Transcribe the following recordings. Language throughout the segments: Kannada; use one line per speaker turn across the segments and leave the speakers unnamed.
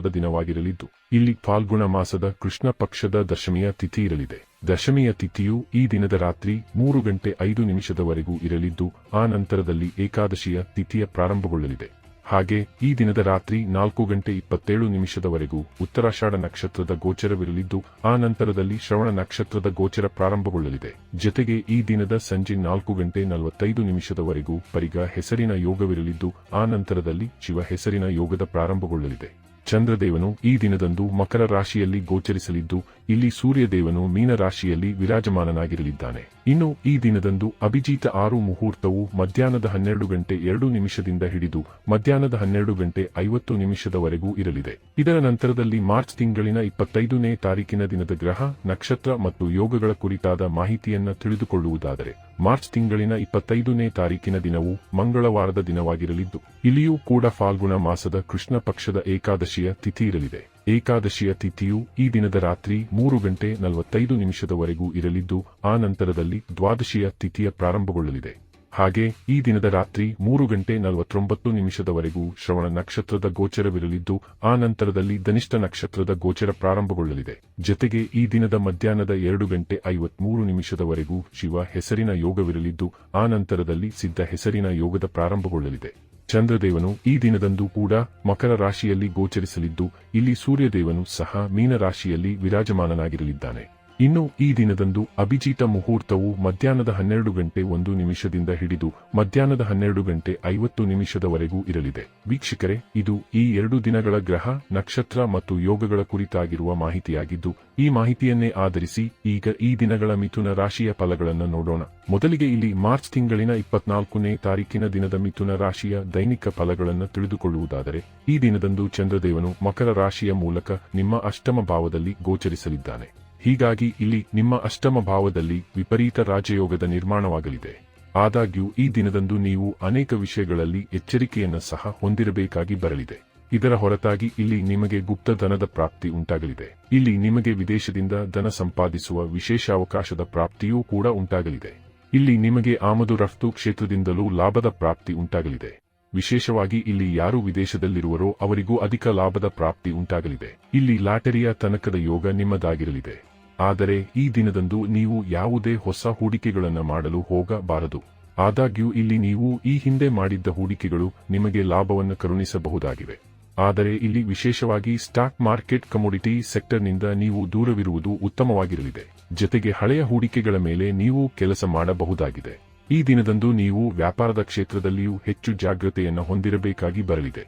ಸೋಮವಾರದ ದಿನವಾಗಿರಲಿದ್ದು, ಇಲ್ಲಿ ಫಾಲ್ಗುಣ ಮಾಸದ ಕೃಷ್ಣ ಪಕ್ಷದ ದಶಮಿಯ ತಿಥಿ ಇರಲಿದೆ. ದಶಮಿಯ ತಿಥಿಯು ಈ ದಿನದ ರಾತ್ರಿ ಮೂರು ಗಂಟೆ ಐದು ನಿಮಿಷದವರೆಗೂ ಇರಲಿದ್ದು, ಆ ನಂತರದಲ್ಲಿ ಏಕಾದಶಿಯ ತಿಥಿಯ ಪ್ರಾರಂಭಗೊಳ್ಳಲಿದೆ. ಹಾಗೆ ಈ ದಿನದ ರಾತ್ರಿ ನಾಲ್ಕು ಗಂಟೆ ಇಪ್ಪತ್ತೇಳು ನಿಮಿಷದವರೆಗೂ ಉತ್ತರಾಷಾಢ ನಕ್ಷತ್ರದ ಗೋಚರವಿರಲಿದ್ದು, ಆ ನಂತರದಲ್ಲಿ ಶ್ರವಣ ನಕ್ಷತ್ರದ ಗೋಚರ ಪ್ರಾರಂಭಗೊಳ್ಳಲಿದೆ. ಜೊತೆಗೆ ಈ ದಿನದ ಸಂಜೆ ನಾಲ್ಕು ಗಂಟೆ ನಲವತ್ತೈದು ನಿಮಿಷದವರೆಗೂ ಪರಿಗ ಹೆಸರಿನ ಯೋಗವಿರಲಿದ್ದು, ಆ ನಂತರದಲ್ಲಿ ಶಿವ ಹೆಸರಿನ ಯೋಗದ ಪ್ರಾರಂಭಗೊಳ್ಳಲಿದೆ. ಚಂದ್ರದೇವನು ಈ ದಿನದಂದು ಮಕರ ರಾಶಿಯಲ್ಲಿ ಗೋಚರಿಸಲಿದ್ದು, ಇಲ್ಲಿ ಸೂರ್ಯದೇವನು ಮೀನ ರಾಶಿಯಲ್ಲಿ ವಿರಾಜಮಾನನಾಗಿರಲಿದ್ದಾನೆ. ಇನ್ನು ಈ ದಿನದಂದು ಅಭಿಜಿತ ಆರು ಮುಹೂರ್ತವು ಮಧ್ಯಾಹ್ನದ ಹನ್ನೆರಡು ಗಂಟೆ ಎರಡು ನಿಮಿಷದಿಂದ ಹಿಡಿದು ಮಧ್ಯಾಹ್ನದ ಹನ್ನೆರಡು ಗಂಟೆ ಐವತ್ತು ನಿಮಿಷದವರೆಗೂ ಇರಲಿದೆ. ಇದರ ನಂತರದಲ್ಲಿ ಮಾರ್ಚ್ ತಿಂಗಳಿನ ಇಪ್ಪತ್ತೈದನೇ ತಾರೀಕಿನ ದಿನದ ಗ್ರಹ, ನಕ್ಷತ್ರ ಮತ್ತು ಯೋಗಗಳ ಕುರಿತಾದ ಮಾಹಿತಿಯನ್ನು ತಿಳಿದುಕೊಳ್ಳುವುದಾದರೆ ಮಾರ್ಚ್ ತಿಂಗಳಿನ ಇಪ್ಪತ್ತೈದನೇ ತಾರೀಕಿನ ದಿನವು ಮಂಗಳವಾರದ ದಿನವಾಗಿರಲಿದ್ದು, ಇಲ್ಲಿಯೂ ಕೂಡ ಫಾಲ್ಗುಣ ಮಾಸದ ಕೃಷ್ಣ ಪಕ್ಷದ ಏಕಾದಶಿಯ ತಿಥಿ ಇರಲಿದೆ. ಏಕಾದಶಿಯ ತಿಥಿಯು ಈ ದಿನದ ರಾತ್ರಿ ಮೂರು ಗಂಟೆ ನಲವತ್ತೈದು ನಿಮಿಷದವರೆಗೂ ಇರಲಿದ್ದು, ಆ ನಂತರದಲ್ಲಿ ದ್ವಾದಶಿಯ ತಿಥಿಯ ಪ್ರಾರಂಭಗೊಳ್ಳಲಿದೆ. ಹಾಗೆ ಈ ದಿನದ ರಾತ್ರಿ ಮೂರು ಗಂಟೆ ನಲವತ್ತೊಂಬತ್ತು ನಿಮಿಷದವರೆಗೂ ಶ್ರವಣ ನಕ್ಷತ್ರದ ಗೋಚರವಿರಲಿದ್ದು, ಆ ನಂತರದಲ್ಲಿ ಧನಿಷ್ಠ ನಕ್ಷತ್ರದ ಗೋಚರ ಪ್ರಾರಂಭಗೊಳ್ಳಲಿದೆ. ಜೊತೆಗೆ ಈ ದಿನದ ಮಧ್ಯಾಹ್ನದ ಎರಡು ಗಂಟೆ ಐವತ್ಮೂರು ನಿಮಿಷದವರೆಗೂ ಶಿವ ಹೆಸರಿನ ಯೋಗವಿರಲಿದ್ದು, ಆ ನಂತರದಲ್ಲಿ ಸಿದ್ಧ ಹೆಸರಿನ ಯೋಗದ ಪ್ರಾರಂಭಗೊಳ್ಳಲಿದೆ. ಚಂದ್ರದೇವನು ಈ ದಿನದಂದು ಕೂಡ ಮಕರ ರಾಶಿಯಲ್ಲಿ ಗೋಚರಿಸಲಿದ್ದು, ಇಲ್ಲಿ ಸೂರ್ಯದೇವನು ಸಹ ಮೀನ ರಾಶಿಯಲ್ಲಿ ವಿರಾಜಮಾನನಾಗಿರಲಿದ್ದಾನೆ. ಇನ್ನು ಈ ದಿನದಂದು ಅಭಿಜಿತ ಮುಹೂರ್ತವು ಮಧ್ಯಾಹ್ನದ ಹನ್ನೆರಡು ಗಂಟೆ ಒಂದು ನಿಮಿಷದಿಂದ ಹಿಡಿದು ಮಧ್ಯಾಹ್ನದ ಹನ್ನೆರಡು ಗಂಟೆ ಐವತ್ತು ನಿಮಿಷದವರೆಗೂ ಇರಲಿದೆ. ವೀಕ್ಷಕರೇ, ಇದು ಈ ಎರಡು ದಿನಗಳ ಗ್ರಹ, ನಕ್ಷತ್ರ ಮತ್ತು ಯೋಗಗಳ ಕುರಿತಾಗಿರುವ ಮಾಹಿತಿಯಾಗಿದ್ದು, ಈ ಮಾಹಿತಿಯನ್ನೇ ಆಧರಿಸಿ ಈಗ ಈ ದಿನಗಳ ಮಿಥುನ ರಾಶಿಯ ಫಲಗಳನ್ನು ನೋಡೋಣ. ಮೊದಲಿಗೆ ಇಲ್ಲಿ ಮಾರ್ಚ್ ತಿಂಗಳಿನ ಇಪ್ಪತ್ನಾಲ್ಕನೇ ತಾರೀಕಿನ ದಿನದ ಮಿಥುನ ರಾಶಿಯ ದೈನಿಕ ಫಲಗಳನ್ನು ತಿಳಿದುಕೊಳ್ಳುವುದಾದರೆ, ಈ ದಿನದಂದು ಚಂದ್ರದೇವನು ಮಕರ ರಾಶಿಯ ಮೂಲಕ ನಿಮ್ಮ ಅಷ್ಟಮ ಭಾವದಲ್ಲಿ ಗೋಚರಿಸಲಿದ್ದಾನೆ. ಹೀಗಾಗಿ ಇಲ್ಲಿ ನಿಮ್ಮ ಅಷ್ಟಮ ಭಾವದಲ್ಲಿ ವಿಪರೀತ ರಾಜಯೋಗದ ನಿರ್ಮಾಣವಾಗಲಿದೆ. ಆದಾಗ್ಯೂ ಈ ದಿನದಂದು ನೀವು ಅನೇಕ ವಿಷಯಗಳಲ್ಲಿ ಎಚ್ಚರಿಕೆಯನ್ನು ಸಹ ಹೊಂದಿರಬೇಕಾಗಿ ಬರಲಿದೆ. ಇದರ ಹೊರತಾಗಿ ಇಲ್ಲಿ ನಿಮಗೆ ಗುಪ್ತ ಧನದ ಪ್ರಾಪ್ತಿ ಉಂಟಾಗಲಿದೆ. ಇಲ್ಲಿ ನಿಮಗೆ ವಿದೇಶದಿಂದ ಧನ ಸಂಪಾದಿಸುವ ವಿಶೇಷ ಅವಕಾಶದ ಪ್ರಾಪ್ತಿಯೂ ಕೂಡ ಉಂಟಾಗಲಿದೆ. ಇಲ್ಲಿ ನಿಮಗೆ ಆಮದು ರಫ್ತು ಕ್ಷೇತ್ರದಿಂದಲೂ ಲಾಭದ ಪ್ರಾಪ್ತಿ ಉಂಟಾಗಲಿದೆ. ವಿಶೇಷವಾಗಿ ಇಲ್ಲಿ ಯಾರು ವಿದೇಶದಲ್ಲಿರುವರೋ ಅವರಿಗೂ ಅಧಿಕ ಲಾಭದ ಪ್ರಾಪ್ತಿ ಉಂಟಾಗಲಿದೆ. ಇಲ್ಲಿ ಲಾಟರಿಯ ತನಕದ ಯೋಗ ನಿಮ್ಮದಾಗಿರಲಿದೆ. ಆದರೆ ಈ ದಿನದಂದು ನೀವು ಯಾವುದೇ ಹೊಸ ಹೂಡಿಕೆಗಳನ್ನು ಮಾಡಲು ಹೋಗಬಾರದು. ಆದಾಗ್ಯೂ ಇಲ್ಲಿ ನೀವು ಈ ಹಿಂದೆ ಮಾಡಿದ್ದ ಹೂಡಿಕೆಗಳು ನಿಮಗೆ ಲಾಭವನ್ನು ಕರುಣಿಸಬಹುದಾಗಿವೆ. ಆದರೆ ಇಲ್ಲಿ ವಿಶೇಷವಾಗಿ ಸ್ಟಾಕ್ ಮಾರ್ಕೆಟ್ ಕಮೋಡಿಟಿ ಸೆಕ್ಟರ್ನಿಂದ ನೀವು ದೂರವಿರುವುದು ಉತ್ತಮವಾಗಿರಲಿದೆ. ಜೊತೆಗೆ ಹಳೆಯ ಹೂಡಿಕೆಗಳ ಮೇಲೆ ನೀವು ಕೆಲಸ ಮಾಡಬಹುದಾಗಿದೆ. ಈ ದಿನದಂದು ನೀವು ವ್ಯಾಪಾರದ ಕ್ಷೇತ್ರದಲ್ಲಿಯೂ ಹೆಚ್ಚು ಜಾಗೃತೆಯನ್ನು ಹೊಂದಿರಬೇಕಾಗಿ ಬರಲಿದೆ.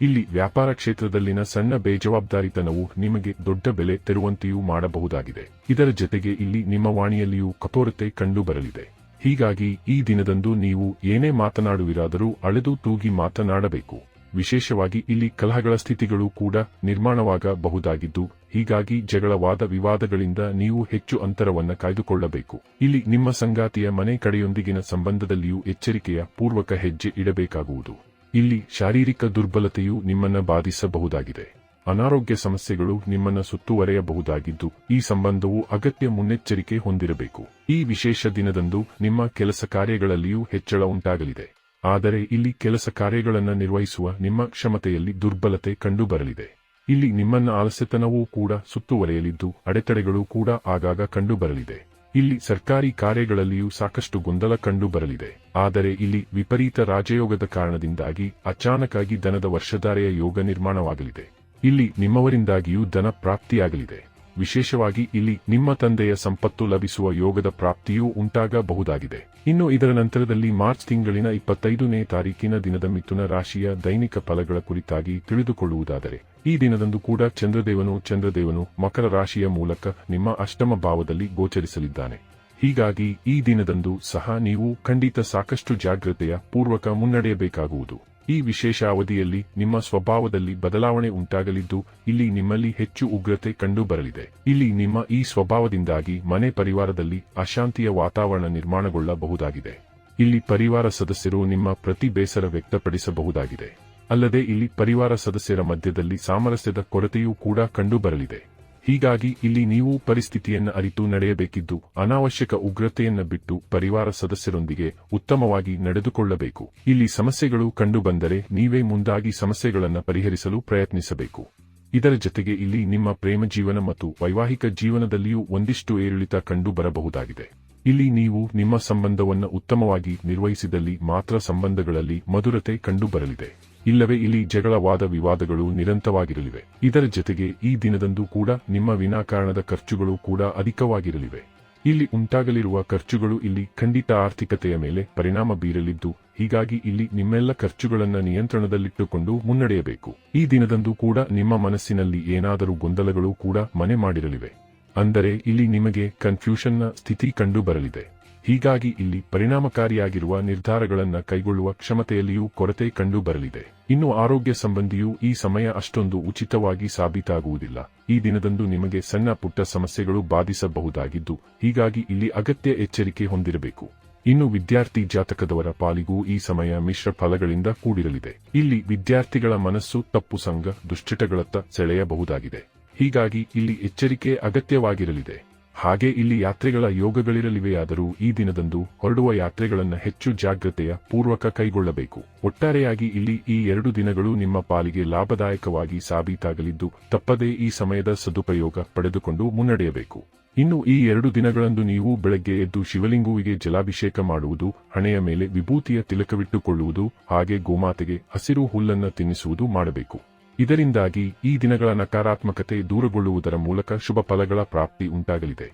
ಇಲ್ಲಿ ವ್ಯಾಪಾರ ಕ್ಷೇತ್ರದಲ್ಲಿನ ಸಣ್ಣ ಬೇಜವಾಬ್ದಾರಿತನವು ನಿಮಗೆ ದೊಡ್ಡ ಬೆಲೆ ತೆರುವಂತೆಯೂ ಮಾಡಬಹುದಾಗಿದೆ. ಇದರ ಜೊತೆಗೆ ಇಲ್ಲಿ ನಿಮ್ಮ ವಾಣಿಯಲ್ಲಿಯೂ ಕಠೋರತೆ ಕಂಡುಬರಲಿದೆ. ಹೀಗಾಗಿ ಈ ದಿನದಂದು ನೀವು ಏನೇ ಮಾತನಾಡುವಿರಾದರೂ ಅಳೆದು ತೂಗಿ ಮಾತನಾಡಬೇಕು. ವಿಶೇಷವಾಗಿ ಇಲ್ಲಿ ಕಲಹಗಳ ಸ್ಥಿತಿಗಳು ಕೂಡ ನಿರ್ಮಾಣವಾಗಬಹುದಾಗಿದ್ದು, ಹೀಗಾಗಿ ಜಗಳವಾದ ವಿವಾದಗಳಿಂದ ನೀವು ಹೆಚ್ಚು ಅಂತರವನ್ನು ಕಾಯ್ದುಕೊಳ್ಳಬೇಕು. ಇಲ್ಲಿ ನಿಮ್ಮ ಸಂಗಾತಿಯ ಮನೆ ಕಡೆಯೊಂದಿಗಿನ ಸಂಬಂಧದಲ್ಲಿಯೂ ಎಚ್ಚರಿಕೆಯ ಪೂರ್ವಕ ಹೆಜ್ಜೆ ಇಡಬೇಕಾಗುವುದು. ಇಲ್ಲಿ ಶಾರೀರಿಕ ದುರ್ಬಲತೆಯು ನಿಮ್ಮನ್ನು ಬಾಧಿಸಬಹುದಾಗಿದೆ. ಅನಾರೋಗ್ಯ ಸಮಸ್ಯೆಗಳು ನಿಮ್ಮನ್ನು ಸುತ್ತುವರೆಯಬಹುದಾಗಿದ್ದು, ಈ ಸಂಬಂಧವು ಅಗತ್ಯ ಮುನ್ನೆಚ್ಚರಿಕೆ ಹೊಂದಿರಬೇಕು. ಈ ವಿಶೇಷ ದಿನದಂದು ನಿಮ್ಮ ಕೆಲಸ ಕಾರ್ಯಗಳಲ್ಲಿಯೂ ಹೆಚ್ಚಳ ಉಂಟಾಗಲಿದೆ. ಆದರೆ ಇಲ್ಲಿ ಕೆಲಸ ಕಾರ್ಯಗಳನ್ನು ನಿರ್ವಹಿಸುವ ನಿಮ್ಮ ಕ್ಷಮತೆಯಲ್ಲಿ ದುರ್ಬಲತೆ ಕಂಡುಬರಲಿದೆ. ಇಲ್ಲಿ ನಿಮ್ಮನ್ನ ಆಲಸ್ಯತನವೂ ಕೂಡ ಸುತ್ತುವರೆಯಲಿದ್ದು, ಅಡೆತಡೆಗಳು ಕೂಡ ಆಗಾಗ ಕಂಡುಬರಲಿದೆ. ಇಲ್ಲಿ ಸರ್ಕಾರಿ ಕಾರ್ಯಗಳಲ್ಲಿಯೂ ಸಾಕಷ್ಟು ಗೊಂದಲ ಕಂಡುಬರಲಿದೆ. ಆದರೆ ಇಲ್ಲಿ ವಿಪರೀತ ರಾಜಯೋಗದ ಕಾರಣದಿಂದಾಗಿ ಅಚಾನಕಾಗಿ ದನದ ವರ್ಷಧಾರೆಯ ಯೋಗ ನಿರ್ಮಾಣವಾಗಲಿದೆ. ಇಲ್ಲಿ ನಿಮ್ಮವರಿಂದಾಗಿಯೂ ಧನ ಪ್ರಾಪ್ತಿಯಾಗಲಿದೆ. ವಿಶೇಷವಾಗಿ ಇಲ್ಲಿ ನಿಮ್ಮ ತಂದೆಯ ಸಂಪತ್ತು ಲಭಿಸುವ ಯೋಗದ ಪ್ರಾಪ್ತಿಯೂ ಉಂಟಾಗಬಹುದಾಗಿದೆ. ಇನ್ನು ಇದರ ನಂತರದಲ್ಲಿ ಮಾರ್ಚ್ ತಿಂಗಳಿನ ಇಪ್ಪತ್ತೈದನೇ ತಾರೀಕಿನ ದಿನದ ಮಿಥುನ ರಾಶಿಯ ದೈನಿಕ ಫಲಗಳ ಕುರಿತಾಗಿ ತಿಳಿದುಕೊಳ್ಳುವುದಾದರೆ, ಈ ದಿನದಂದು ಕೂಡ ಚಂದ್ರದೇವನು ಚಂದ್ರದೇವನು ಮಕರ ರಾಶಿಯ ಮೂಲಕ ನಿಮ್ಮ ಅಷ್ಟಮ ಭಾವದಲ್ಲಿ ಗೋಚರಿಸಲಿದ್ದಾನೆ. ಹೀಗಾಗಿ ಈ ದಿನದಂದು ಸಹ ನೀವು ಖಂಡಿತ ಸಾಕಷ್ಟು ಜಾಗ್ರತೆಯ ಪೂರ್ವಕ ಮುನ್ನಡೆಯಬೇಕಾಗುವುದು. ಈ ವಿಶೇಷ ಅವಧಿಯಲ್ಲಿ ನಿಮ್ಮ ಸ್ವಭಾವದಲ್ಲಿ ಬದಲಾವಣೆ ಉಂಟಾಗಲಿದ್ದು, ಇಲ್ಲಿ ನಿಮ್ಮಲ್ಲಿ ಹೆಚ್ಚು ಉಗ್ರತೆ ಕಂಡುಬರಲಿದೆ. ಇಲ್ಲಿ ನಿಮ್ಮ ಈ ಸ್ವಭಾವದಿಂದಾಗಿ ಮನೆ ಪರಿವಾರದಲ್ಲಿ ಅಶಾಂತಿಯ ವಾತಾವರಣ ನಿರ್ಮಾಣಗೊಳ್ಳಬಹುದಾಗಿದೆ. ಇಲ್ಲಿ ಪರಿವಾರ ಸದಸ್ಯರು ನಿಮ್ಮ ಪ್ರತಿ ಬೇಸರ ವ್ಯಕ್ತಪಡಿಸಬಹುದಾಗಿದೆ. ಅಲ್ಲದೆ ಇಲ್ಲಿ ಪರಿವಾರ ಸದಸ್ಯರ ಮಧ್ಯದಲ್ಲಿ ಸಾಮರಸ್ಯದ ಕೊರತೆಯೂ ಕೂಡ ಕಂಡುಬರಲಿದೆ. ಹೀಗಾಗಿ ಇಲ್ಲಿ ನೀವು ಪರಿಸ್ಥಿತಿಯನ್ನು ಅರಿತು ನಡೆಯಬೇಕಿದ್ದು, ಅನಾವಶ್ಯಕ ಉಗ್ರತೆಯನ್ನು ಬಿಟ್ಟು ಪರಿವಾರ ಸದಸ್ಯರೊಂದಿಗೆ ಉತ್ತಮವಾಗಿ ನಡೆದುಕೊಳ್ಳಬೇಕು. ಇಲ್ಲಿ ಸಮಸ್ಯೆಗಳು ಕಂಡುಬಂದರೆ ನೀವೇ ಮುಂದಾಗಿ ಸಮಸ್ಯೆಗಳನ್ನು ಪರಿಹರಿಸಲು ಪ್ರಯತ್ನಿಸಬೇಕು. ಇದರ ಜತೆಗೆ ಇಲ್ಲಿ ನಿಮ್ಮ ಪ್ರೇಮ ಜೀವನ ಮತ್ತು ವೈವಾಹಿಕ ಜೀವನದಲ್ಲಿಯೂ ಒಂದಿಷ್ಟು ಏರಿಳಿತ ಕಂಡು ಬರಬಹುದಾಗಿದೆ ಇಲ್ಲಿ ನೀವು ನಿಮ್ಮ ಸಂಬಂಧವನ್ನು ಉತ್ತಮವಾಗಿ ನಿರ್ವಹಿಸಿದಲ್ಲಿ ಮಾತ್ರ ಸಂಬಂಧಗಳಲ್ಲಿ ಮಧುರತೆ ಕಂಡುಬರಲಿದೆ. ಇಲ್ಲವೇ ಇಲ್ಲಿ ಜಗಳವಾದ ವಿವಾದಗಳು ನಿರಂತರವಾಗಿರಲಿವೆ. ಇದರ ಜತೆಗೆ ಈ ದಿನದಂದು ಕೂಡ ನಿಮ್ಮ ವಿನಾಕಾರಣದ ಖರ್ಚುಗಳು ಕೂಡ ಅಧಿಕವಾಗಿರಲಿವೆ. ಇಲ್ಲಿ ಉಂಟಾಗಲಿರುವ ಖರ್ಚುಗಳು ಇಲ್ಲಿ ಖಂಡಿತ ಆರ್ಥಿಕತೆಯ ಮೇಲೆ ಪರಿಣಾಮ ಬೀರಲಿದ್ದು, ಹೀಗಾಗಿ ಇಲ್ಲಿ ನಿಮ್ಮೆಲ್ಲ ಖರ್ಚುಗಳನ್ನು ನಿಯಂತ್ರಣದಲ್ಲಿಟ್ಟುಕೊಂಡು ಮುನ್ನಡೆಯಬೇಕು. ಈ ದಿನದಂದು ಕೂಡ ನಿಮ್ಮ ಮನಸ್ಸಿನಲ್ಲಿ ಏನಾದರೂ ಗೊಂದಲಗಳು ಕೂಡ ಮನೆ ಮಾಡಿರಲಿವೆ. ಅಂದರೆ ಇಲ್ಲಿ ನಿಮಗೆ ಕನ್ಫ್ಯೂಷನ್ನ ಸ್ಥಿತಿ ಕಂಡು ಬರಲಿದೆ ಹೀಗಾಗಿ ಇಲ್ಲಿ ಪರಿಣಾಮಕಾರಿಯಾಗಿರುವ ನಿರ್ಧಾರಗಳನ್ನು ಕೈಗೊಳ್ಳುವ ಕ್ಷಮತೆಯಲ್ಲಿಯೂ ಕೊರತೆ ಕಂಡು ಬರಲಿದೆ ಇನ್ನು ಆರೋಗ್ಯ ಸಂಬಂಧಿಯೂ ಈ ಸಮಯ ಅಷ್ಟೊಂದು ಉಚಿತವಾಗಿ ಸಾಬೀತಾಗುವುದಿಲ್ಲ. ಈ ದಿನದಂದು ನಿಮಗೆ ಸಣ್ಣ ಪುಟ್ಟ ಸಮಸ್ಯೆಗಳು ಬಾಧಿಸಬಹುದಾಗಿದ್ದು, ಹೀಗಾಗಿ ಇಲ್ಲಿ ಅಗತ್ಯ ಎಚ್ಚರಿಕೆ ಹೊಂದಿರಬೇಕು. ಇನ್ನು ವಿದ್ಯಾರ್ಥಿ ಜಾತಕದವರ ಪಾಲಿಗೂ ಈ ಸಮಯ ಮಿಶ್ರ ಫಲಗಳಿಂದ ಕೂಡಿರಲಿದೆ. ಇಲ್ಲಿ ವಿದ್ಯಾರ್ಥಿಗಳ ಮನಸ್ಸು ತಪ್ಪು ಸಂಘ, ದುಶ್ಚಟಗಳತ್ತ ಸೆಳೆಯಬಹುದಾಗಿದೆ. ಹೀಗಾಗಿ ಇಲ್ಲಿ ಎಚ್ಚರಿಕೆ ಅಗತ್ಯವಾಗಿರಲಿದೆ. ಹಾಗೆ ಇಲ್ಲಿ ಯಾತ್ರೆಗಳ ಯೋಗಗಳಿರಲಿವೆಯಾದರೂ ಈ ದಿನದಂದು ಹೊರಡುವ ಯಾತ್ರೆಗಳನ್ನು ಹೆಚ್ಚು ಜಾಗ್ರತೆಯ ಪೂರ್ವಕ ಕೈಗೊಳ್ಳಬೇಕು. ಒಟ್ಟಾರೆಯಾಗಿ ಇಲ್ಲಿ ಈ ಎರಡು ದಿನಗಳು ನಿಮ್ಮ ಪಾಲಿಗೆ ಲಾಭದಾಯಕವಾಗಿ ಸಾಬೀತಾಗಲಿದ್ದು ತಪ್ಪದೇ ಈ ಸಮಯದ ಸದುಪಯೋಗ ಪಡೆದುಕೊಂಡು ಮುನ್ನಡೆಯಬೇಕು. ಇನ್ನು ಈ ಎರಡು ದಿನಗಳಂದು ನೀವು ಬೆಳಗ್ಗೆ ಎದ್ದು ಶಿವಲಿಂಗುವಿಗೆ ಜಲಾಭಿಷೇಕ ಮಾಡುವುದು, ಹಣೆಯ ಮೇಲೆ ವಿಭೂತಿಯ ತಿಲಕವಿಟ್ಟುಕೊಳ್ಳುವುದು, ಹಾಗೆ ಗೋಮಾತೆಗೆ ಹಸಿರು ಹುಲ್ಲನ್ನು ತಿನ್ನಿಸುವುದು ಮಾಡಬೇಕು. ಇದರಿಂದಾಗಿ ಈ ದಿನಗಳ ನಕಾರಾತ್ಮಕತೆ ದೂರಗೊಳ್ಳುವುದರ ಮೂಲಕ ಶುಭ ಫಲಗಳ ಪ್ರಾಪ್ತಿ ಉಂಟಾಗಲಿದೆ.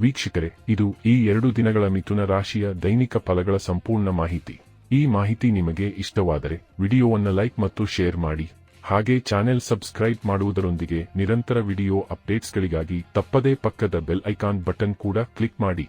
ವೀಕ್ಷಕರೇ, ಇದು ಈ ಎರಡು ದಿನಗಳ ಮಿಥುನ ರಾಶಿಯ ದೈನಿಕ ಫಲಗಳ ಸಂಪೂರ್ಣ ಮಾಹಿತಿ. ಈ ಮಾಹಿತಿ ನಿಮಗೆ ಇಷ್ಟವಾದರೆ ವಿಡಿಯೋವನ್ನು ಲೈಕ್ ಮತ್ತು ಶೇರ್ ಮಾಡಿ. ಹಾಗೆ ಚಾನೆಲ್ ಸಬ್ಸ್ಕ್ರೈಬ್ ಮಾಡುವುದರೊಂದಿಗೆ ನಿರಂತರ ವಿಡಿಯೋ ಅಪ್ಡೇಟ್ಸ್ಗಳಿಗಾಗಿ ತಪ್ಪದೇ ಪಕ್ಕದ ಬೆಲ್ ಐಕಾನ್ ಬಟನ್ ಕೂಡ ಕ್ಲಿಕ್ ಮಾಡಿ.